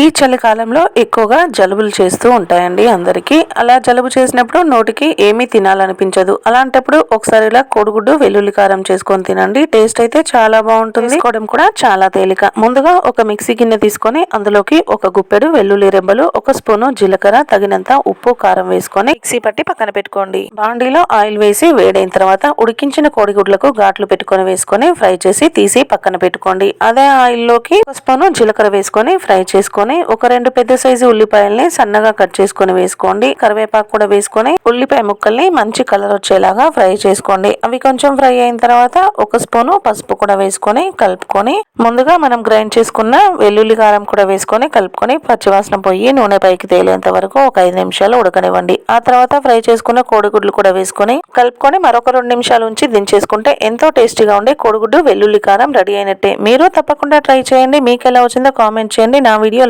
ఈ చలికాలంలో ఎక్కువగా జలుబులు చేస్తూ ఉంటాయండి అందరికీ. అలా జలుబు చేసినప్పుడు నోటికి ఏమీ తినాలనిపించదు. అలాంటప్పుడు ఒకసారి ఇలా కోడిగుడ్డు వెల్లుల్లి కారం చేసుకొని తినండి. టేస్ట్ అయితే చాలా బాగుంటుంది. చేసుకోవడం కూడా చాలా తేలిక. ముందుగా ఒక మిక్సీ గిన్నె తీసుకొని అందులోకి ఒక గుప్పెడు వెల్లుల్లి రెబ్బలు ఒక స్పూను జీలకర్ర తగినంత ఉప్పు కారం వేసుకొని మిక్సీ పట్టి పక్కన పెట్టుకోండి. బాండీలో ఆయిల్ వేసి వేడైన తర్వాత ఉడికించిన కోడిగుడ్లకు ఘాట్లు పెట్టుకొని వేసుకొని ఫ్రై చేసి తీసి పక్కన పెట్టుకోండి. అదే ఆయిల్లోకి ఒక స్పూను జీలకర్ర వేసుకొని ఫ్రై చేసుకొని వేసుకొని ఒక రెండు పెద్ద సైజు ఉల్లిపాయల్ని సన్నగా కట్ చేసుకొని వేసుకోండి. కరివేపాకు కూడా వేసుకొని ఉల్లిపాయ ముక్కల్ని మంచి కలర్ వచ్చేలాగా ఫ్రై చేసుకోండి. అవి కొంచెం ఫ్రై అయిన తర్వాత ఒక స్పూను పసుపు కూడా వేసుకొని కలుపుకొని ముందుగా మనం గ్రైండ్ చేసుకున్న వెల్లుల్లి కారం కూడా వేసుకొని కలుపుకొని పచ్చివాసన పోయి నూనె పైకి తేలేంత వరకు ఒక ఐదు నిమిషాలు ఉడకనివ్వండి. ఆ తర్వాత ఫ్రై చేసుకున్న కోడిగుడ్లు కూడా వేసుకొని కలుపుకొని మరొక రెండు నిమిషాలు ఉంచి దించేసుకుంటే ఎంతో టేస్టీగా ఉండే కోడిగుడ్డు వెల్లుల్లి కారం రెడీ అయినట్టే. మీరు తప్పకుండా ట్రై చేయండి. మీకు ఎలా వచ్చిందో కామెంట్ చేయండి. నా వీడియో